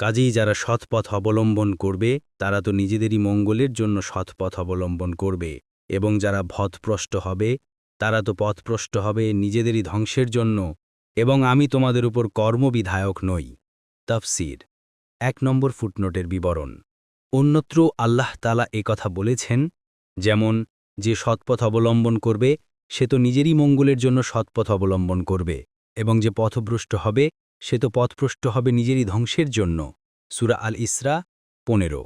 কাজেই যারা সৎপথ অবলম্বন করবে, তারা তো নিজেদেরই মঙ্গলের জন্য সৎপথ অবলম্বন করবে, এবং যারা ভথপ্রষ্ট হবে, তারা তো পথপ্রষ্ট হবে নিজেদেরই ধ্বংসের জন্য, এবং আমি তোমাদের উপর কর্মবিধায়ক নই। তফসির, এক নম্বর ফুটনোটের বিবরণ। অন্যত্র আল্লাহ তালা কথা বলেছেন, যেমন, যে সৎপথ অবলম্বন করবে, সে তো নিজেরই মঙ্গলের জন্য সৎপথ অবলম্বন করবে, এবং যে পথভ্রষ্ট হবে সে তো পথপ্রষ্ট হবে নিজেরই ধ্বংসের জন্য। সুরা আল ইসরা পনেরো।